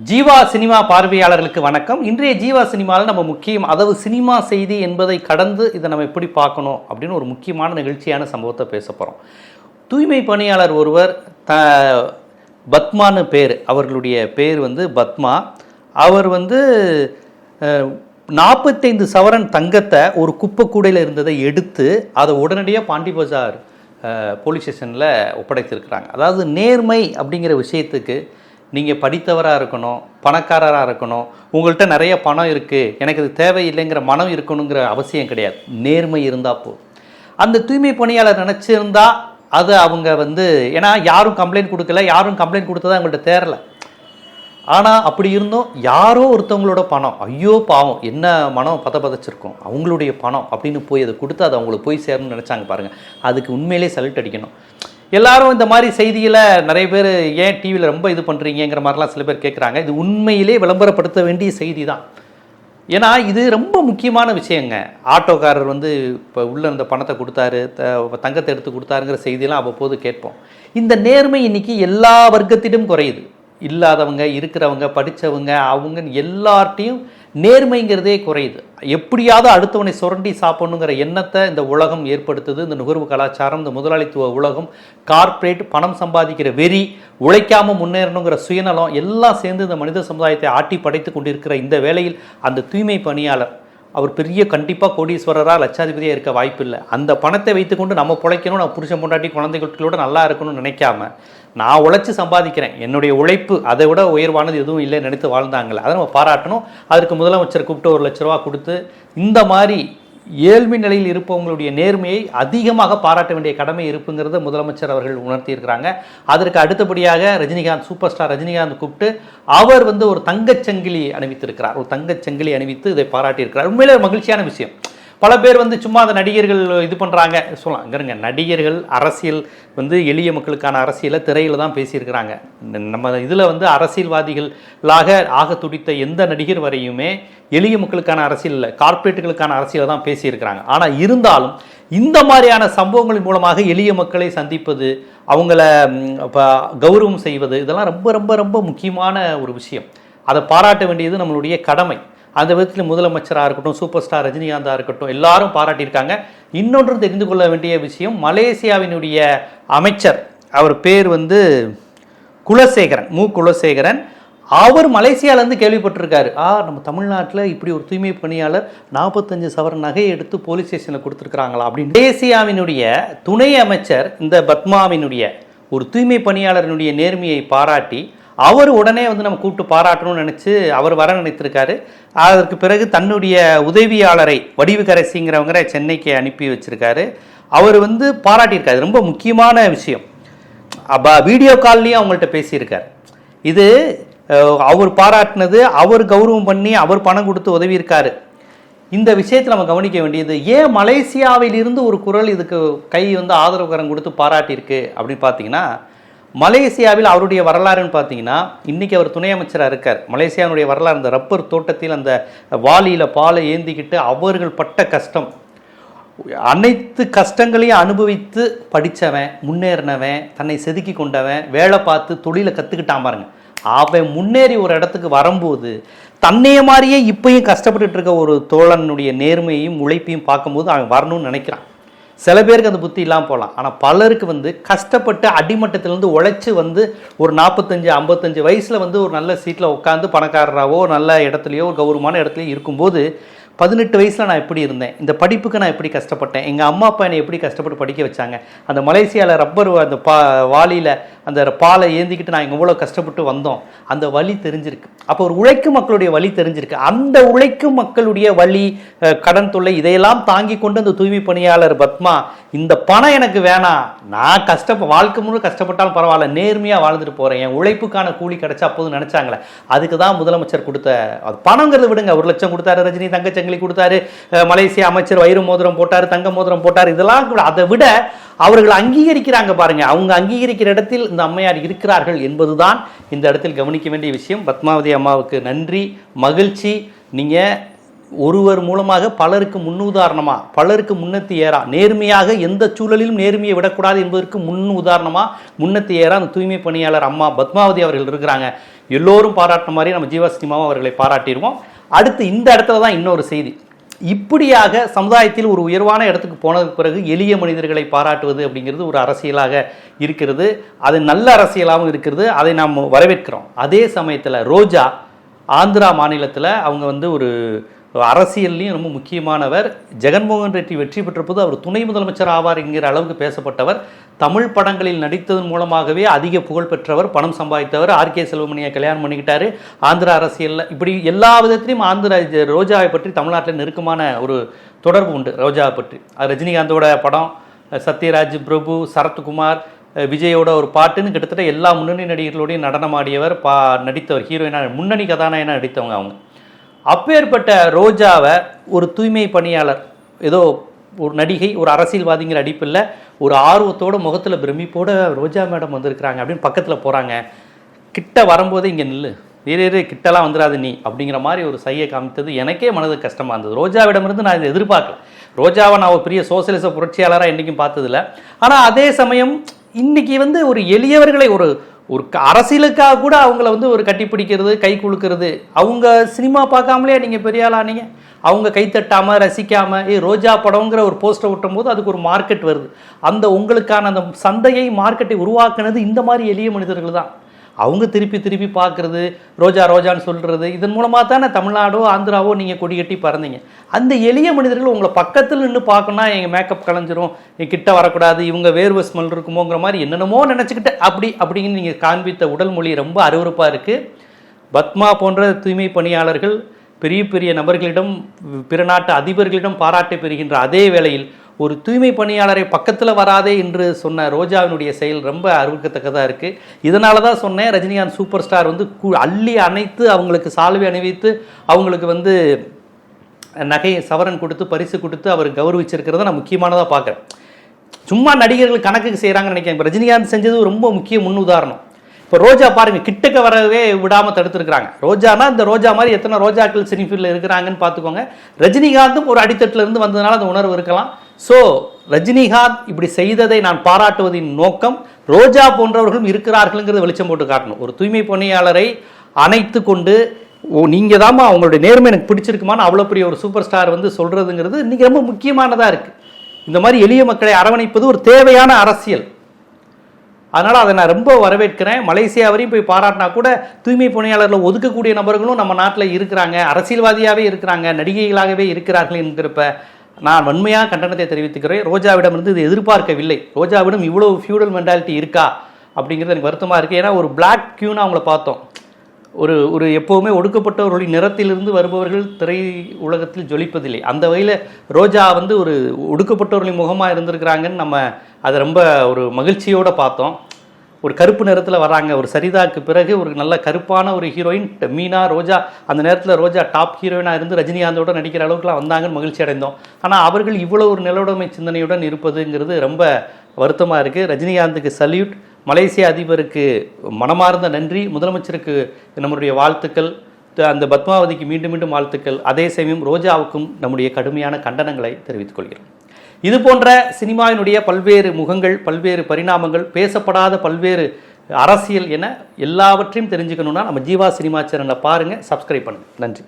Jeeva cinema பார்வையாளர்களுக்கு வணக்கம். இன்றைய ஜீவா சினிமாவில் நம்ம முக்கியம் அதாவது சினிமா செய்தி என்பதை கடந்து இதை நம்ம எப்படி பார்க்கணும் அப்படின்னு ஒரு முக்கியமான நிகழ்ச்சியான சம்பவத்தை பேச போகிறோம் தூய்மை பணியாளர் ஒருவர் த பத்மான்னு பேர். அவர்களுடைய பேர் வந்து பத்மா. அவர் வந்து நாற்பத்தைந்து சவரன் தங்கத்தை ஒரு குப்பை கூடையில் இருந்ததை எடுத்து அதை உடனடியாக பாண்டி பஜார் போலீஸ் ஸ்டேஷனில் ஒப்படைத்திருக்கிறாங்க. அதாவது நேர்மை அப்படிங்கிற விஷயத்துக்கு நீங்கள் படித்தவராக இருக்கணும் பணக்காரராக இருக்கணும் உங்கள்கிட்ட நிறைய பணம் இருக்குது எனக்கு இது தேவையில்லைங்கிற மனம் இருக்கணுங்கிற அவசியம் கிடையாது. நேர்மை இருந்தால் போதும். அந்த தூய்மை பணியாளர் நினச்சிருந்தா அது அவங்க வந்து ஏன்னா யாரும் கம்ப்ளைண்ட் கொடுக்கல யாரும் கம்ப்ளைண்ட் கொடுத்ததா அவங்கள்ட்ட தேரல ஆனால் அப்படி இருந்தும் யாரோ ஒருத்தவங்களோட பணம் ஐயோ பாவம் என்ன மனம் பத பதச்சிருக்கும் அவங்களுடைய பணம் அப்படின்னு போய் அதை கொடுத்து அது அவங்களுக்கு போய் சேரணும்னு நினச்சாங்க பாருங்கள் அதுக்கு உண்மையிலே சல்ட் அடிக்கணும். எல்லாரும் இந்த மாதிரி செய்திகளை நிறைய பேர் ஏன் டிவியில் ரொம்ப இது பண்ணுறீங்கிற மாதிரிலாம் சில பேர் கேட்குறாங்க இது உண்மையிலே விளம்பரப்படுத்த வேண்டிய செய்தி தான் ஏன்னா இது ரொம்ப முக்கியமான விஷயங்க. ஆட்டோக்காரர் வந்து இப்போ உள்ளே இருந்த பணத்தை கொடுத்தாரு த- தங்கத்தை எடுத்து கொடுத்தாருங்கிற செய்தியெல்லாம் அவ்வப்போது கேட்போம். இந்த நேர்மை இன்னைக்கு எல்லா வர்க்கத்திலும் குறையுது. இல்லாதவங்க இருக்கிறவங்க படித்தவங்க அவங்க எல்லார்ட்டையும் நேர்மைங்கிறதே குறையுது. எப்படியாவது அடுத்தவனை சுரண்டி சாப்பிடணுங்கிற எண்ணத்தை இந்த உலகம் ஏற்படுத்துது. இந்த நுகர்வு கலாச்சாரம் இந்த முதலாளித்துவ உலகம் கார்ப்பரேட் பணம் சம்பாதிக்கிற வெறி உழைக்காமல் முன்னேறணுங்கிற சுயநலம் எல்லாம் சேர்ந்து இந்த மனித சமுதாயத்தை ஆட்டி படைத்து கொண்டிருக்கிற இந்த வேளையில் அந்த தூய்மை பணியாளர் அவர் பெரிய கண்டிப்பாக கோடீஸ்வரராக லட்சாதிபதியாக இருக்க வாய்ப்பில்லை. அந்த பணத்தை வைத்துக்கொண்டு நம்ம பிழைக்கணும் நான் புருஷன் பொண்டாட்டி குழந்தைகளோட நல்லா இருக்கணும்னு நினைக்காம நான் உழைச்சி சம்பாதிக்கிறேன். என்னுடைய உழைப்பு அதை விட உயர்வானது எதுவும் இல்லை நினைத்து வாழ்ந்தாங்களே அதை நம்ம பாராட்டணும். அதற்கு முதலமைச்சர் கூப்பிட்டு ஒரு லட்ச ரூபா கொடுத்து இந்த மாதிரி ஏழ்மை நிலையில் இருப்பவங்களுடைய நேர்மையை அதிகமாக பாராட்ட வேண்டிய கடமை இருப்புங்கிறத முதலமைச்சர் அவர்கள் உணர்த்தியிருக்கிறாங்க. அதற்கு அடுத்தபடியாக ரஜினிகாந்த் சூப்பர் ஸ்டார் ரஜினிகாந்த் கூப்பிட்டு அவர் வந்து ஒரு தங்கச் சங்கிலி அணிவித்திருக்கிறார். ஒரு தங்கச் சங்கிலி அணிவித்து இதை பாராட்டியிருக்கிறார். உண்மையிலே ஒரு மகிழ்ச்சியான விஷயம். பல பேர் வந்து சும்மா அந்த நடிகர்கள் இது பண்ணுறாங்க சொல்லலாம். இங்கருங்க நடிகர்கள் அரசியல் வந்து எளிய மக்களுக்கான அரசியலை திரையில் தான் பேசியிருக்கிறாங்க. நம்ம இதில் வந்து அரசியல்வாதிகளாக ஆக துடித்த எந்த நடிகர் வரையுமே எளிய மக்களுக்கான அரசியல் இல்லை. கார்ப்பரேட்டுகளுக்கான அரசியலை தான் பேசியிருக்கிறாங்க. ஆனால் இருந்தாலும் இந்த மாதிரியான சம்பவங்களின் மூலமாக எளிய மக்களை சந்திப்பது அவங்கள கௌரவம் செய்வது இதெல்லாம் ரொம்ப ரொம்ப ரொம்ப முக்கியமான ஒரு விஷயம். அதை பாராட்ட வேண்டியது நம்மளுடைய கடமை. அந்த விதத்தில் முதலமைச்சராக இருக்கட்டும் சூப்பர் ஸ்டார் ரஜினிகாந்தாக இருக்கட்டும் எல்லாரும் பாராட்டியிருக்காங்க. இன்னொன்று தெரிந்து கொள்ள வேண்டிய விஷயம் மலேசியாவினுடைய அமைச்சர் அவர் பேர் வந்து குலசேகரன் மு. குலசேகரன். அவர் மலேசியாவிலேருந்து கேள்விப்பட்டிருக்காரு. ஆ நம்ம தமிழ்நாட்டில் இப்படி ஒரு தூய்மை பணியாளர் நாற்பத்தஞ்சு சவரன் நகையை எடுத்து போலீஸ் ஸ்டேஷனில் கொடுத்துருக்குறாங்களா? அப்படின்னு. மலேசியாவினுடைய துணை அமைச்சர் இந்த பத்மாவினுடைய ஒரு தூய்மை பணியாளரினுடைய நேர்மையை பாராட்டி அவர் உடனே வந்து நம்ம கூப்பிட்டு பாராட்டணும்னு நினச்சி அவர் வர நினைத்திருக்காரு. அதற்கு பிறகு தன்னுடைய உதவியாளரை வடிவுக்கரசிங்கிறவங்கரை சென்னைக்கு அனுப்பி வச்சுருக்காரு. அவர் வந்து பாராட்டியிருக்காரு. ரொம்ப முக்கியமான விஷயம். அப்போ வீடியோ கால்லையும் அவங்கள்ட்ட பேசியிருக்கார். இது அவர் பாராட்டினது அவர் கௌரவம் பண்ணி அவர் பணம் கொடுத்து உதவியிருக்காரு. இந்த விஷயத்தை நம்ம கவனிக்க வேண்டியது ஏன் மலேசியாவிலிருந்து ஒரு குரல் இதுக்கு கை வந்து ஆதரவு கரம் கொடுத்து பாராட்டியிருக்கு அப்படின்னு பார்த்தீங்கன்னா மலேசியாவில் அவருடைய வரலாறுன்னு பார்த்தீங்கன்னா இன்றைக்கி அவர் துணை அமைச்சராக இருக்கார். மலேசியாவுடைய வரலாறு அந்த ரப்பர் தோட்டத்தில் அந்த வாளியில் பாலை ஏந்திக்கிட்டு அவர்கள் பட்ட கஷ்டம். அனைத்து கஷ்டங்களையும் அனுபவித்து படித்தவன் முன்னேறினவன் தன்னை செதுக்கி கொண்டவன் வேலை பார்த்து தொழிலை கற்றுக்கிட்டான் பாருங்க. அவன் முன்னேறி ஒரு இடத்துக்கு வரும்போது தன்னைய மாதிரியே இப்பயும் கஷ்டப்பட்டுட்டு இருக்க ஒரு தோழனுடைய நேர்மையையும் உழைப்பையும் பார்க்கும்போது அவன் வரணும்னு நினைக்கிறான். சில பேருக்கு அந்த புத்தி இல்லாமல் போகலாம் ஆனால் பலருக்கு வந்து கஷ்டப்பட்டு அடிமட்டத்திலேருந்து உழைச்சி வந்து ஒரு நாற்பத்தஞ்சு ஐம்பத்தஞ்சு வயசில் வந்து ஒரு நல்ல சீட்டில் உட்காந்து பணக்காரராகவோ நல்ல இடத்துலையோ ஒரு கௌரவமான இடத்துலையோ இருக்கும்போது பதினெட்டு வயசில் நான் எப்படி இருந்தேன்? இந்த படிப்புக்கு நான் எப்படி கஷ்டப்பட்டேன்? எங்கள் அம்மா அப்பா என்னை எப்படி கஷ்டப்பட்டு படிக்க வச்சாங்க? அந்த மலேசியாவில் ரப்பர் அந்த பா வாளியில் அந்த பாலை ஏந்திக்கிட்டு நான் எவ்வளோ கஷ்டப்பட்டு வந்தோம். அந்த வழி தெரிஞ்சிருக்கு. அப்போ ஒரு உழைக்கும் மக்களுடைய வழி தெரிஞ்சிருக்கு. அந்த உழைக்கும் மக்களுடைய வழி கடன் தொல்லை இதையெல்லாம் தாங்கி கொண்டு அந்த தூய்மை பணியாளர் பத்மா இந்த பணம் எனக்கு வேணாம். நான் கஷ்டப்ப வாழ்க்கை முழு கஷ்டப்பட்டாலும் பரவாயில்ல நேர்மையாக வாழ்ந்துட்டு போகிறேன் என் உழைப்புக்கான கூலி கிடச்சா போதும் நினச்சாங்களே. அதுக்கு தான் முதலமைச்சர் கொடுத்த அது பணங்கிறத விடுங்க. ஒரு லட்சம் கொடுத்தாரு ரஜினி தங்கச்சங்கிலி கொடுத்தாரு மலேசிய மலேசியா அமைச்சர் வைர மோதிரம் போட்டார் தங்க மோதிரம் போட்டார் இதெல்லாம் கூட அதை விட அவர்கள் அங்கீகரிக்கிறாங்க பாருங்க. அவங்க அங்கீகரிக்கிற இடத்தில் இந்த அம்மையார் இருக்கிறார்கள் என்பதுதான் இந்த இடத்தில் கவனிக்க வேண்டிய விஷயம். பத்மாவதி அம்மாவுக்கு நன்றி மகிழ்ச்சி. நீங்கள் ஒருவர் மூலமாக பலருக்கு முன்னுதாரணமாக பலருக்கு முன்னத்தி ஏறா நேர்மையாக எந்த சூழலிலும் நேர்மையை விடக்கூடாது என்பதற்கு முன் உதாரணமாக முன்னத்தி ஏறா அந்த தூய்மை பணியாளர் அம்மா பத்மாவதி அவர்கள் இருக்கிறாங்க. எல்லோரும் பாராட்டின மாதிரி நம்ம ஜீவா சினிமாவும் அவர்களை பாராட்டிடுவோம் அடுத்து இந்த இடத்துல தான் இன்னொரு செய்தி. இப்படியாக சமுதாயத்தில் ஒரு உயர்வான இடத்துக்கு போனதுக்கு பிறகு எளிய மனிதர்களை பாராட்டுவது அப்படிங்கிறது ஒரு அரசியலாக இருக்கிறது. அது நல்ல அரசியலாகவும் இருக்கிறது. அதை நாம் வரவேற்கிறோம். அதே சமயத்தில் ரோஜா ஆந்திரா மாநிலத்தில் அவங்க வந்து ஒரு அரசியல்லையும் ரொம்ப முக்கியமானவர். ஜெகன்மோகன் ரெட்டி வெற்றி பெற்றபோது அவர் துணை முதலமைச்சர் ஆவார் என்கிற அளவுக்கு பேசப்பட்டவர். தமிழ் படங்களில் நடித்ததன் மூலமாகவே அதிக புகழ் பெற்றவர் பணம் சம்பாதித்தவர். ஆர்கே செல்வமணியை கல்யாணம் பண்ணிக்கிட்டாரு. ஆந்திர அரசியலில் இப்படி எல்லா விதத்திலையும் ஆந்திர ரோஜாவை பற்றி தமிழ்நாட்டில் நெருக்கமான ஒரு தொடர்பு உண்டு ரோஜாவை பற்றி. அது ரஜினிகாந்தோட படம் சத்யராஜ் பிரபு சரத்குமார் விஜயோட ஒரு பாட்டுன்னு கிட்டத்தட்ட எல்லா முன்னணி நடிகர்களோடையும் நடனமாடியவர் பா நடித்தவர் ஹீரோயினாக முன்னணி கதாநாயகனாக நடித்தவங்க அவங்க. அப்பேற்பட்ட ரோஜாவை ஒரு தூய்மை பணியாளர் ஏதோ ஒரு நடிகை ஒரு அரசியல்வாதிங்கிற அடிப்பில் ஒரு ஆர்வத்தோட முகத்தில் பிரமிப்போட ரோஜா மேடம் வந்திருக்கிறாங்க அப்படின்னு பக்கத்தில் போகிறாங்க கிட்ட வரும்போதே இங்கே நில்லு. வேறு கிட்டலாம் வந்துடாது நீ அப்படிங்கிற மாதிரி ஒரு சையை காமித்தது எனக்கே மனது கஷ்டமாக இருந்தது. ரோஜாவிடமிருந்து நான் இதை எதிர்பார்க்கல. ரோஜாவை நான் ஒரு பெரிய சோசியலிச புரட்சியாளராக என்றைக்கும் பார்த்ததில்ல. ஆனால் அதே சமயம் இன்றைக்கி வந்து ஒரு எளியவர்களை ஒரு ஒரு க- அரசியலுக்காக கூட அவங்கள வந்து ஒரு கட்டி பிடிக்கிறது கை குலுக்கிறது. அவங்க சினிமா பார்க்காமலே நீங்கள் பெரிய ஆளானீங்க அவங்க கைத்தட்டாமல் ரசிக்காமல் ஏ ரோஜா படங்கிற ஒரு போஸ்டர் ஒட்டும் போது அதுக்கு ஒரு மார்க்கெட் வருது. அந்த உங்களுக்கான அந்த சந்தையை மார்க்கெட்டை உருவாக்குனது இந்த மாதிரி எளிய மனிதர்கள் தான். அவங்க திருப்பி திருப்பி பார்க்குறது ரோஜா ரோஜான்னு சொல்கிறது இதன் மூலமாக தானே தமிழ்நாடோ ஆந்திராவோ நீங்கள் கொடி கட்டி பறந்தீங்க. அந்த எளிய மனிதர்கள் உங்களை பக்கத்தில் நின்று பார்க்கணும்னா எங்கள் மேக்கப் கலைஞ்சிரும் என் கிட்ட வரக்கூடாது இவங்க வேர்வை ஸ்மெல் இருக்குமோங்கிற மாதிரி என்னென்னமோ நினச்சிக்கிட்டு அப்படி அப்படின்னு நீங்கள் காண்பித்த உடல் மொழி ரொம்ப அருவருப்பாக இருக்குது பத்மா போன்ற தூய்மை பணியாளர்கள் பெரிய பெரிய நபர்களிடம் பிற நாட்டு அதிபர்களிடம் பாராட்டை பெறுகின்ற அதே வேளையில் ஒரு தூய்மை பணியாளரை பக்கத்தில் வராதே என்று சொன்ன ரோஜாவினுடைய செயல் ரொம்ப அறிவிக்கத்தக்கதாக இருக்குது இதனால தான் சொன்னேன் ரஜினிகாந்த் சூப்பர் ஸ்டார் வந்து அள்ளி அணைத்து அவங்களுக்கு சால்வை அணிவித்து அவங்களுக்கு வந்து நகையை சவரன் கொடுத்து பரிசு கொடுத்து அவர் கௌரவிச்சிருக்கிறத நான் முக்கியமானதாக பார்க்குறேன். சும்மா நடிகர்கள் கணக்குக்கு செய்கிறாங்கன்னு நினைக்கிறேன். ரஜினிகாந்த் செஞ்சது ரொம்ப முக்கிய முன் உதாரணம் இப்போ ரோஜா பாருங்க கிட்டக்க வரவே விடாமல் தடுத்துருக்குறாங்க. ரோஜானா இந்த ரோஜா மாதிரி எத்தனை ரோஜாக்கள் சினிஃபீல்டில் இருக்கிறாங்கன்னு பார்த்துக்கோங்க. ரஜினிகாந்தும் ஒரு அடித்தட்டிலிருந்து வந்ததுனால அந்த உணர்வு இருக்கலாம். ஸோ ரஜினிகாந்த் இப்படி செய்ததை நான் பாராட்டுவதின் நோக்கம் ரோஜா போன்றவர்களும் இருக்கிறார்கள்ங்கிறத வெளிச்சம் போட்டு காட்டணும். ஒரு தூய்மை பணியாளரை அணைத்து கொண்டு ஓ நீங்கள் தாம்மா அவங்களுடைய நேர்மை எனக்கு பிடிச்சிருக்குமான்னு அவ்வளோ பெரிய ஒரு சூப்பர் ஸ்டார் வந்து சொல்கிறதுங்கிறது இன்றைக்கி ரொம்ப முக்கியமானதாக இருக்குது இந்த மாதிரி எளிய மக்களை அரவணைப்பது ஒரு தேவையான அரசியல். அதனால் அதை நான் ரொம்ப வரவேற்கிறேன். மலேசியா வரையும் போய் பாராட்டினா கூட தூய்மை பணியாளர்களை ஒதுக்கக்கூடிய நபர்களும் நம்ம நாட்டில் இருக்கிறாங்க. அரசியல்வாதியாகவே இருக்கிறாங்க. நடிகைகளாகவே இருக்கிறார்கள் என்கிறப்ப நான் வன்மையாக கண்டனத்தை தெரிவித்துக்கிறேன். ரோஜாவிடமிருந்து இது எதிர்பார்க்கவில்லை. ரோஜாவிடம் இவ்வளோ ஃபியூடல் மென்டாலிட்டி இருக்கா அப்படிங்கிறது எனக்கு வருத்தமாக இருக்குது ஏன்னா ஒரு பிளாக் கியூன்னு அவங்கள பார்த்தோம். ஒரு ஒரு எப்போவுமே ஒடுக்கப்பட்டவர்களின் நிறத்திலிருந்து வருபவர்கள் திரை உலகத்தில் ஜொலிப்பதில்லை. அந்த வகையில் ரோஜா வந்து ஒரு ஒடுக்கப்பட்டவர்களின் முகமாக இருந்திருக்கிறாங்கன்னு நம்ம அதை ரொம்ப ஒரு மகிழ்ச்சியோடு பார்த்தோம். ஒரு கருப்பு நிறத்தில் வராங்க ஒரு சரிதாக்கு பிறகு ஒரு நல்ல கருப்பான ஒரு ஹீரோயின் மீனா ரோஜா அந்த நேரத்தில் ரோஜா டாப் ஹீரோயினாக இருந்து ரஜினிகாந்தோட நடிக்கிற அளவுக்குலாம் வந்தாங்கன்னு மகிழ்ச்சி அடைந்தோம். ஆனால் அவர்கள் இவ்வளோ ஒரு நிலவுடைமை சிந்தனையுடன் இருப்பதுங்கிறது ரொம்ப வருத்தமாக இருக்குது ரஜினிகாந்துக்கு சல்யூட் மலேசிய அதிபருக்கு மனமார்ந்த நன்றி. முதலமைச்சருக்கு நம்மளுடைய வாழ்த்துக்கள். த- அந்த பத்மாவதிக்கு மீண்டும் மீண்டும் வாழ்த்துக்கள். அதே சமயம் ரோஜாவுக்கும் நம்முடைய கடுமையான கண்டனங்களை தெரிவித்துக் கொள்கிறோம். இது போன்ற சினிமாவினுடைய பல்வேறு முகங்கள் பல்வேறு பரிணாமங்கள் பேசப்படாத பல்வேறு அரசியல் என எல்லாவற்றையும் தெரிஞ்சுக்கணும்னா நம்ம ஜீவா சினிமா சேனலை பாருங்கள் சப்ஸ்கிரைப் பண்ணுங்கள் நன்றி.